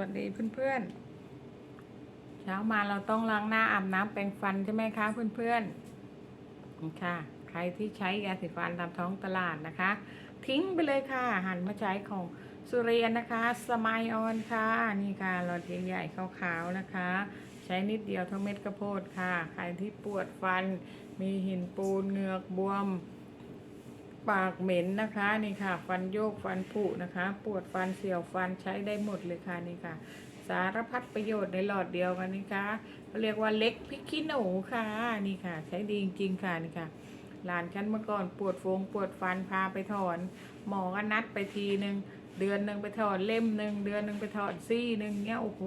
วัสดีเพื่อนๆ เช้ามาเราต้องล้างหน้าอาบน้ำแปรงฟันใช่ไหมคะเพื่อนๆนี่ค่ะ ใครที่ใช้ยาสีฟันตามท้องตลาดนะคะ ทิ้งไปเลยค่ะ หันมาใช้ของสุเรียนนะคะ สมายออนค่ะ นี่ค่ะหลอดใหญ่ๆขาวๆนะคะ ใช้นิดเดียวเท่าเม็ดกระโพดค่ะ ใครที่ปวดฟัน มีหินปูนเหงือกบวม ปากเหม็นนะคะนี่ค่ะ ฟันโยกฟันผุนะคะ ปวดฟันเสียวฟันใช้ได้หมดเลยค่ะนี่ค่ะ สารพัดประโยชน์ในหลอดเดียวกันนี่ค่ะเขาเรียกว่าเล็กพริกขี้หนูค่ะนี่ค่ะ ใช้ดีจริงๆค่ะนี่ค่ะหลานฉันเมื่อก่อนปวดฟงปวดฟันพาไปถอน หมอก็นัดไปทีหนึ่งเดือนหนึ่งไปถอนเล่มหนึ่งเดือนหนึ่งไปถอนซี่หนึ่งเนี้ยโอ้โห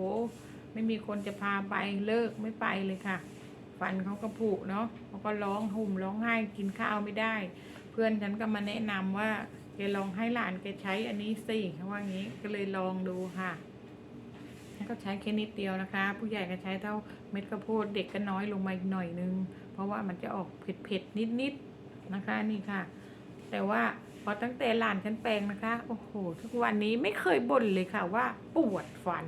ไม่มีคนจะพาไปเลิกไม่ไปเลยค่ะ ฟันเขาก็ผุเนาะเขาก็ร้องห่มร้องไห้กินข้าวไม่ได้ เพื่อนฉันก็มาแนะนำว่าแกลองให้หลานแกใช้อันนี้สิเขาว่างี้ก็เลยลองดูค่ะก็ใช้แค่นิดเดียวนะคะ ผู้ใหญ่ก็ใช้เท่าเม็ดข้าวโพดเด็กก็น้อยลงมาอีกหน่อยนึง เพราะว่ามันจะออกเผ็ดๆนิดๆนะคะนี่ค่ะ แต่ว่าพอตั้งแต่หลานฉันแปลงนะคะ โอ้โห ทุกวันนี้ไม่เคยบ่นเลยค่ะว่าปวดฟัน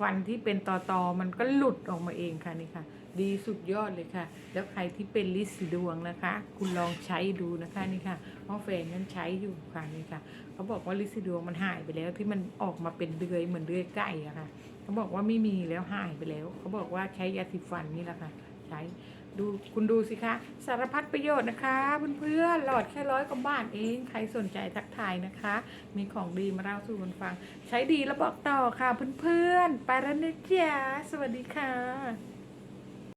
ฟันที่เป็นตอตอๆมันก็หลุดออกมาเองค่ะนี่ค่ะ ดีสุดยอดเลยค่ะ แล้วใครที่เป็นลิสีดวงนะคะ คุณลองใช้ดูนะคะนี่ค่ะเพราะแฟนนั้นใช้อยู่ค่ะนี่ค่ะเขาบอกว่าลิสีดวงมันหายไปแล้วที่มันออกมาเป็นเดือยเหมือนเดือยไก่อะค่ะเขาบอกว่าไม่มีแล้วหายไปแล้ว เขาบอกว่าใช้ยาสีฟันนี่แหละค่ะ ใช้ ดูคุณดูสิคะ สารพัดประโยชน์นะคะเพื่อนๆหลอดแค่ร้อยกว่าบาทเอง ใครสนใจทักทายนะคะ มีของดีมาเล่าสู่กันฟัง ใช้ดีแล้วบอกต่อค่ะเพื่อนๆไปแล้วนะจ๊ะสวัสดีค่ะ